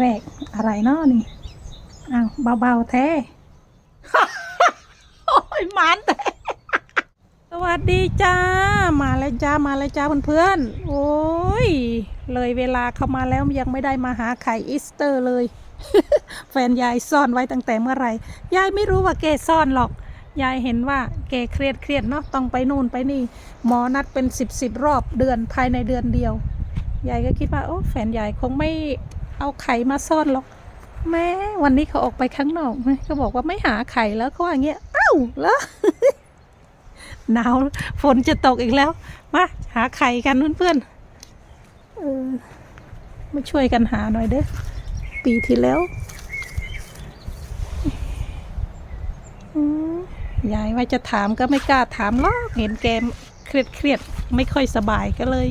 แรก อะไรเนาะนี่อ้าวเบาๆแท้โอ้ยมันแต่สวัสดีจ้า มาแล้วจ้ามาแล้วจ้าเพื่อนๆโอ้ย เลยเวลาเข้ามาแล้วยังไม่ได้มาหาไข่อีสเตอร์เลย แฟนยายซ่อนไว้ตั้งแต่เมื่อไหร่ยายไม่รู้ว่าแกซ่อนหรอกยายเห็นว่าแกเครียดเครียดเนาะต้องไปนู่นไปนี่ หมอนัดเป็นสิบสิบรอบเดือนภายในเดือนเดียวยายก็คิดว่าโอ้แฟนยายคงไม่ เอาไข่มาซ่อนหรอก แม่วันนี้เขาออกไปข้างนอกเขาบอกว่าไม่หาไข่แล้วเขาว่าอย่างเงี้ยเอ้าแล้วหนาวฝนจะตกอีกแล้ว มาหาไข่กันเพื่อนๆเออมาช่วยกันหาหน่อยเด้อปีที่แล้วยายว่าจะถามก็ไม่กล้าถามหรอกเห็นแกเครียดเครียดไม่ค่อยสบายก็เลย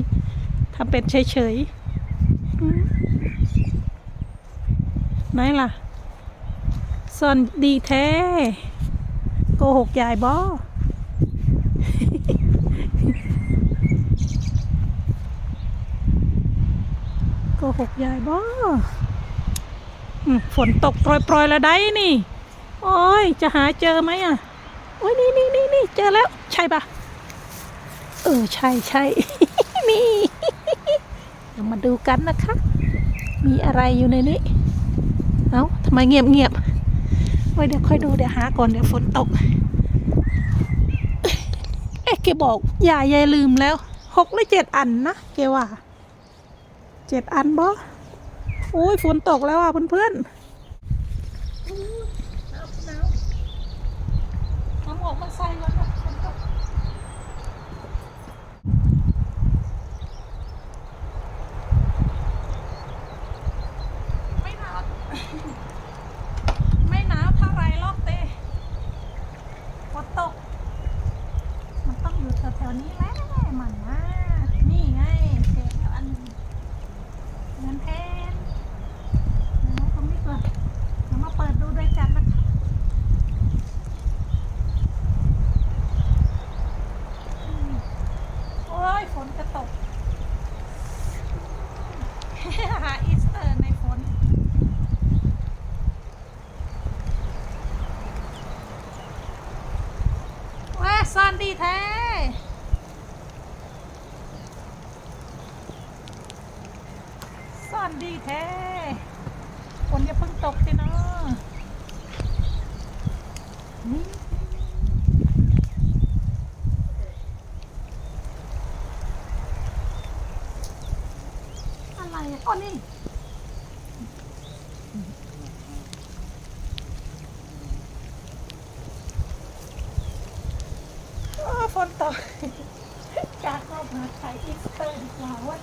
ทำเป็นเฉยๆอืม ไหนล่ะซ่อนดีแท้โกหกยายบอโกหกยายบ่อืมฝนตกโปรยๆแล้วได้นี่ โอ้ย จะหาเจอไหมอะ โอ้ยนี่นี่นี่นี่เจอแล้ว ใช่ปะเออ ใช่ใช่นี่เดี๋ยวมาดูกันนะคะ มีอะไรอยู่ในนี้ เอ้าทำไมเงียบเงียบไว้เดี๋ยวค่อยดูเดี๋ยวหาก่อนเดี๋ยวฝนตก เอ๊ะแกบอกอย่ายายลืมแล้วหกหรือเจ็ดอันนะแกว่าเจ็ดอันบ่โอ้ยฝนตกแล้วอะเพื่อนๆหนาวหนาวทำออกมาใส่ก่อนนะฝนตกไม่หนาว ไม่หนาวเท่าไรหรอกเต้ฝนตก มันต้องอยู่แถวๆนี้แหละมันนะนี่ไงเจอแล้วอันหนึ่ง เงินแทนเอาตรงนี้ก่อนเรามาเปิดดูด้วยกันนะคะอืมโอ้ย ฝนจะตก หาอีสเตอร์ในฝน ว้าซ่อนดี แท้ซ่อนดีแท้ฝนอย่าเพิ่งตกสิเนาะนี่อะไรอะอ๋อนี่ โอ้ฝนตก จากรอบมาไทยอีสเตอร์ดีกว่าเวะ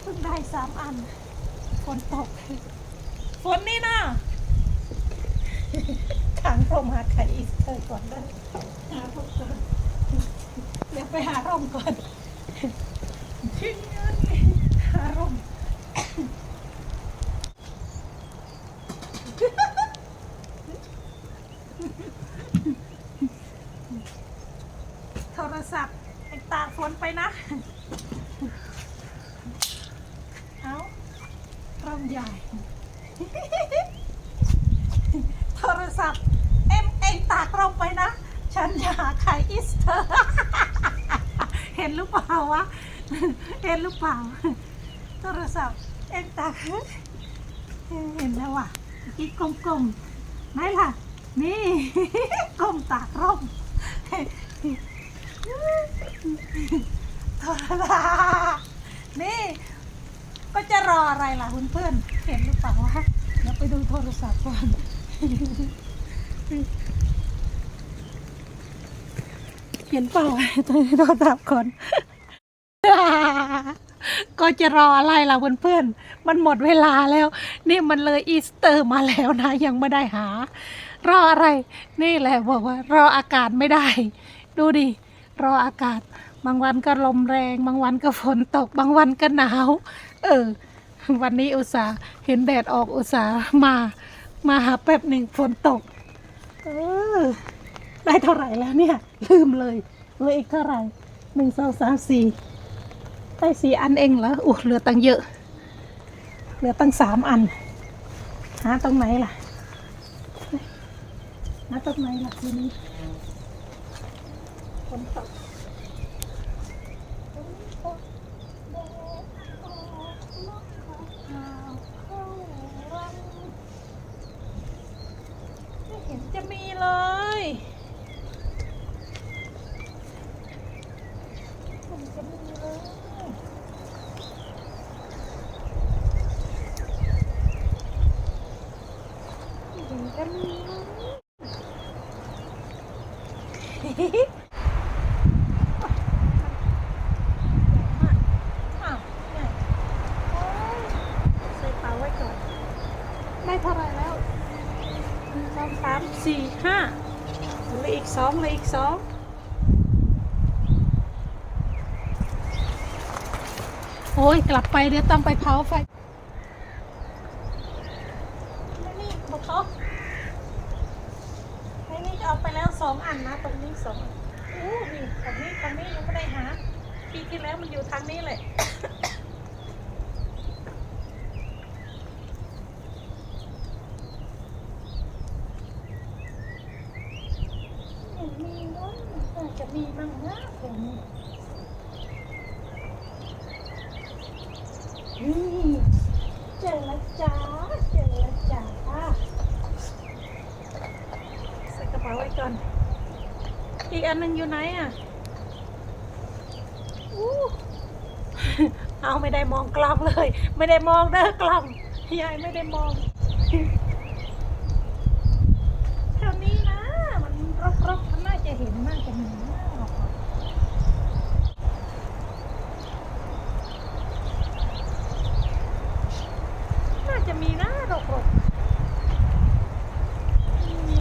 เพิ่งได้สามอัน ฝนตก ฝนนี่นะทางร่มหาไข่อีสเตอร์ก่อนด้หาร่มก่อนเดี๋ยวไปหาร่มก่อนชิ่งนี่หาร่มโทรศัพท์ไอ้ตากฝนไปนะ เอาร่มใหญ่ โทรศัพท์ เอ็มเองตากร่มไปนะ ฉันอยากขายอีสเตอร์ เห็นหรือเปล่าวะ เห็นหรือเปล่า โทรศัพท์ เอ็งตาก เห็นแล้วว่ะอีกกลมๆไหนล่ะ นี่ กลมตากร่มโทรศัพท์ ออะไรล่ะคุณเพื่อนๆเห็นหรือเปล่าวะเดี๋ยวไปดูโทรศัพท์ก่อนเห็นเปล่าตัวโทรศัพท์ก่อนก็จะรออะไรล่ะเพื่อนๆมันหมดเวลาแล้ว นี่มันเลยอีสเตอร์มาแล้วนะ ยังไม่ได้หา รออะไร นี่แหละบอกว่า รออากาศไม่ได้ ดูดิ รออากาศ บางวันก็ลมแรง บางวันก็ฝนตก บางวันก็หนาว เออ วันนี้อุตส่าห์เห็นแดดออกอุตส่าห์มามาหาแป๊บหนึ่งฝนตก เออ ได้เท่าไหร่แล้วเนี่ย ลืมเลยเหลืออีกเท่าไหร่หนึ่งสองสามสี่ได้สี่อันเองเหรออู้เหลือตั้งเยอะ เหลือตั้งสามอัน หาตรงไหนล่ะหาตรงไหนล่ะทีนี้ฝนตกไม่เห็นจะมีเลยไม่เห็นจะมีเลย เห็นจะมีอ้าวเนี่ยโอ๊ยใส่เป๋าไว้ ก่อนได้เท่าไรแล้วหนึ่งสองสามสี่ห้าเหลืออีกสองเหลืออีกสองโอ้ยกลับไปเดี๋ยวต้องไปเผาไฟ ไม่นี่บอกเขา เอาไปแล้วสองอันนะตรงนี้สองอันอู้นี่ตรงนี้ตรงนี้ยังไม่ได้หาปีที่แล้วมันอยู่ทางนี้เลยเห็นมีน้อยน่าจะมีมั่งนะแถวนี้นี่เจอแล้วจ้า เจอแล้วจ้า ใส่กระเป๋าไว้ก่อน อีกอันนึงอยู่ไหนอะอู้เอาไม่ได้มองกล้องเลย ไม่ได้มองเด้อกล้องยายไม่ได้มอง แถวนี้นะ มันรกๆมันน่าจะเห็นน่าจะมีนะน่าจะมีนะรกๆอืม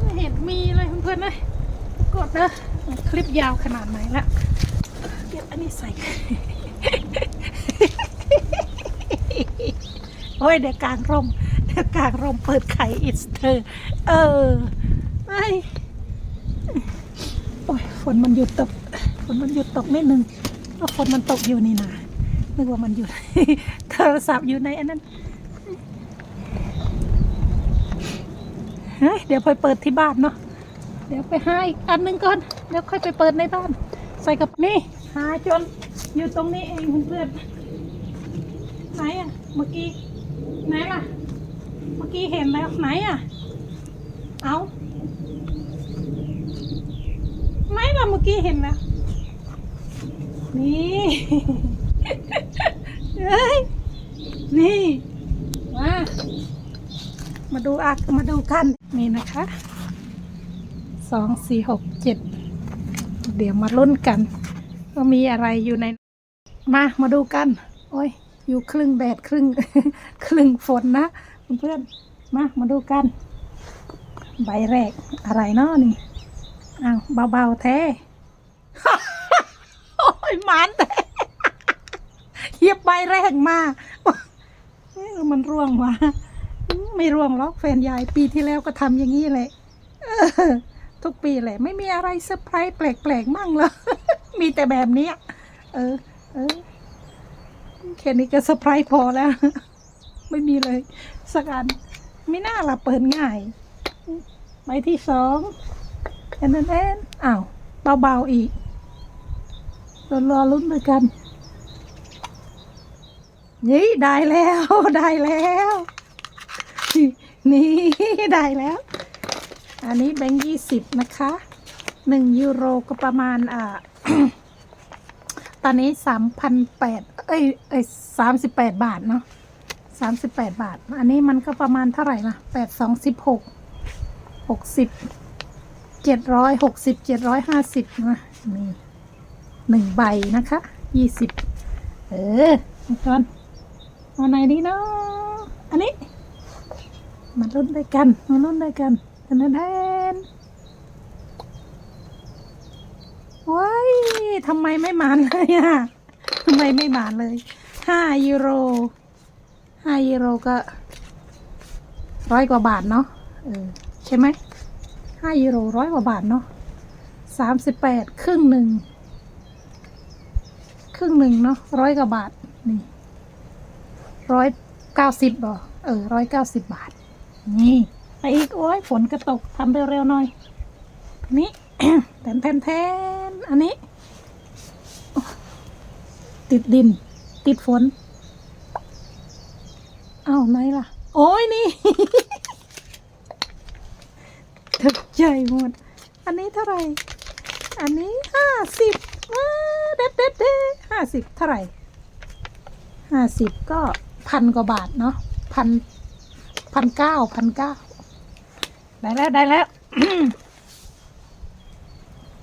ไม่เห็นมีเลยเพื่อนๆเลยกดนะคลิปยาวขนาดไหนละเก็บอันนี้ใส่ โอ้ยเดี๋ยวกลางร่มเดี๋ยวกลางร่มเปิดไข่อิสเตอร์ เออไอโอ้ยฝนมันหยุดตกฝนมันหยุดตกนิดนึงก็ฝนมันตกอยู่นี่นะนึกว่ามันหยุดโทรศัพท์อยู่ในอันนั้นเฮ้ยเดี๋ยวไปเปิดที่บ้านเนาะ เดี๋ยวไปหาอีกอันหนึงก่อน เดี๋ยวค่อยไปเปิดในบ้าน ใส่กับนี่ หาจนอยู่ตรงนี้เองเพื่อนๆไหนอะ เมื่อกี้ไหนล่ะ เมื่อกี้เห็นแล้วไหนอะ เอาไหนล่ะเมื่อกี้เห็นแล้ว นี่เฮ้ยนี่มามาดูอักมาดูกันนี่นะคะ สองสี่หกเจ็ดเดี๋ยวมาลุ้นกันว่ามีอะไรอยู่ใน มามาดูกัน โอ้ย อยู่ครึ่งแดดครึ่ง ครึ่งฝนนะเพื่อนๆมามาดูกัน ใบแรกอะไรเนาะนี่อ้าวเบาๆแท้โอ้ยมันแต่เหยียบใบแรกมามันร่วงมาไม่ร่วงหรอกแฟนยายปีที่แล้วก็ทำอย่างนี้แหละเทุกปีแหละไม่มีอะไรเซอร์ไพรส์แปลกๆมั่งเลยมีแต่แบบนี้เออเออแค่นี้ก็เซอร์ไพรส์พอแล้ว ไม่มีเลย สักอันไม่น่าละเปิดง่ายใบที่สองแอนแอนแอนอ้าวเบาๆอีกรอรอลุ้นด้วยกันนี่ได้แล้วได้แล้ว นี่ได้แล้ว อันนี้แบงค์ยี่สิบนะคะหนึ่งยูโรก็ประมาณอ่าตอนนี้สามพันแปดเอ้ยเอ้ยสามสิบแปดบาทเนาะสามสิบแปดบาท อันนี้มันก็ประมาณเท่าไหร่นะแปดสองสิบหกหกสิบเจ็ดร้อยหกสิบเจ็ดร้อยห้าสิบนะนี่หนึ่งใบนะคะยี่สิบเออมาก่อนเอาไหนดีเนาะอันนี้มาลุ้นด้วยกันมาลุ้นด้วยกัน แทนแทนว้ายทำไมไม่มันเลยอะทำไมไม่มาเลยห้ายูโรห้ายูโรก็ร้อยกว่าบาทเนาะเออใช่ไหมห้ายูโรร้อยกว่าบาทเนาะสามสิบแปดครึ่งหนึ่งครึ่งหนึ่งเนาะร้อยกว่าบาทนี่ร้อยเก้าสิบบ่เออร้อยเก้าสิบบาท นี่ อีก โอ้ยฝนกระตกทำเร็วๆหน่อย นี่แทนแทนแทนอันนี้ ติดดิน ติดฝนเอ้าไหนล่ะ โอ้ยนี่ตกใจหมด อันนี้เท่าไหร่ อันนี้ห้าสิบว้าเด็ดเด็ดเด็ดห้าสิบเท่าไหร่ห้าสิบก็พันกว่าบาทเนาะพันพันเก้าพันเก้า ได้แล้วได้แล้ว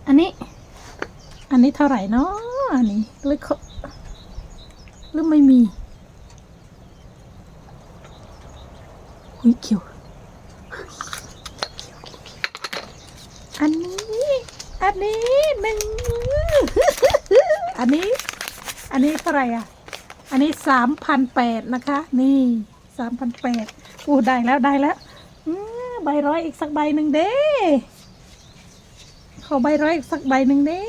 อันนี้ อันนี้เท่าไหร่เนาะอันนี้หรือเขาหรือไม่มีหุ้ยเขียวอันนี้ อันนี้หนึ่งอันนี้ อันนี้เท่าไหร่อะ อันนี้สามพันแปดนะคะ นี่สามพันแปดอู้ได้แล้วได้แล้ว อืม ใบร้อยอีกสักใบหนึ่งเด้ขอใบร้อยอีกสักใบหนึ่งเด้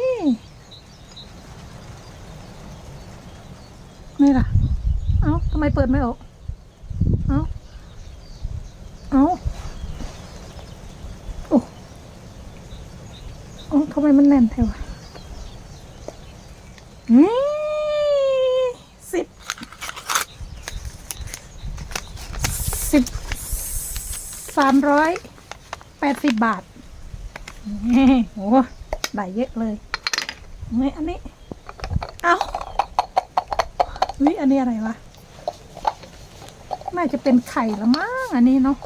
นี่ล่ะ เอ้าทำไมเปิดไม่ออก เอ้า เอ้า โอ้โอ้ทำไมมันแน่นแถวะนี่สิบ สิบ สามร้อยแปดสิบบาทโอ้ได้เยอะเลยนี่อันนี้ เอาวิอันนี้อะไรวะ น่าจะเป็นไข่ละมั้งอันนี้เนาะ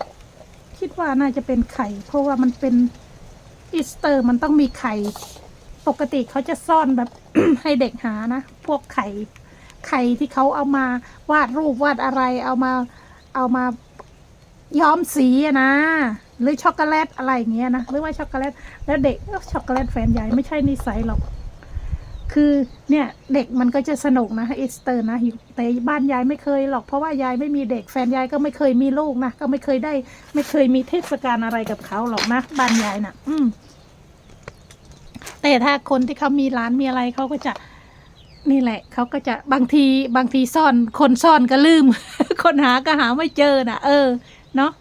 คิดว่าน่าจะเป็นไข่ เพราะว่ามันเป็นอีสเตอร์มันต้องมีไข่ ปกติเขาจะซ่อนแบบให้เด็กหานะ พวกไข่ ไข่ที่เขาเอามาวาดรูปวาดอะไร เอามา เอามา ย้อมสีอะนะ หรือช็อกโกแลตอะไรอย่างเงี้ยนะหรือว่าช็อกโกแลตแล้วเด็กเอ้าช็อกโกแลตแฟนใหญ่ไม่ใช่นิสัยหรอก คือเนี่ยเด็กมันก็จะสนุกนะอีสเตอร์นะอยู่แต่บ้านยายไม่เคยหรอกเพราะว่ายายไม่มีเด็กแฟนยายก็ไม่เคยมีลูกนะก็ไม่เคยได้ ไม่เคยมีเทศกาลอะไรกับเขาหรอกนะบ้านยายนะ่ะ อืมแต่ถ้าคนที่เขามีร้านมีอะไรเขาก็จะนี่แหละเขาก็จะบางทีบางทีซ่อนคนซ่อนก็ลืม คนหาก็หาไม่เจอน่ะ เออ เนาะ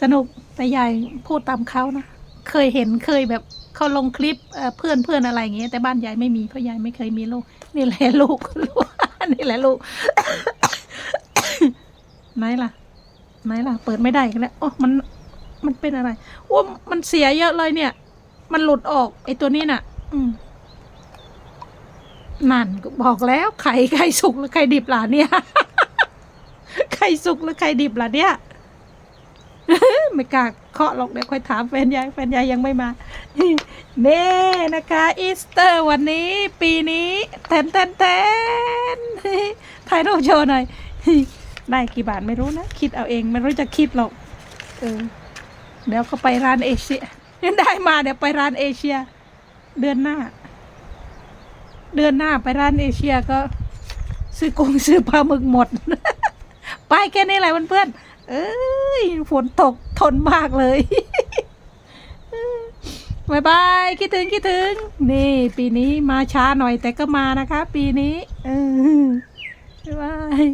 สนุกแต่ยายพูดตามเขานะเคยเห็นเคยแบบเขาลงคลิปเพื่อนเพื่อนอะไรอย่างเงี้ยแต่บ้านยายไม่มีเพราะยายไม่เคยมีลูก นี่แหละลูกลูกนี่แหละลูกไหนล่ะไหนล่ะ เปิดไม่ได้กันแล้วโอ้มันมันเป็นอะไรว่ามันเสียเยอะเลยเนี่ย มันหลุดออก ไอ้ตัวนี้น่ะ อืมนั่นบอกแล้วไข่ไข่สุกหรือไข่ดิบล่ะเนี่ยไข่สุกหรือไข่ดิบล่ะเนี่ย ไม่กล้าเคาะหรอกเดี๋ยวค่อยถามแฟนยายแฟนยายยังไม่มาเน่นะคะอีสเตอร์วันนี้ ปีนี้แทนแทนแทนถ่ายรูปโชว์หน่อยได้กี่บาทไม่รู้นะ คิดเอาเองไม่รู้จะคิดหรอกเออเดี๋ยวก็ไปร้านเอเชียได้มาเดี๋ยวไปร้านเอเชีย เดือนหน้า เดือนหน้าไปร้านเอเชียก็ ซื้อกุ้งซื้อปลาหมึกหมด ไปแค่นี้แหละเพื่อนๆเอ้ยฝนตก ทนมากเลยบายบายคิดถึงคิดถึง นี่ ปีนี้มาช้าหน่อยแต่ก็มานะคะ ปีนี้เออบายบาย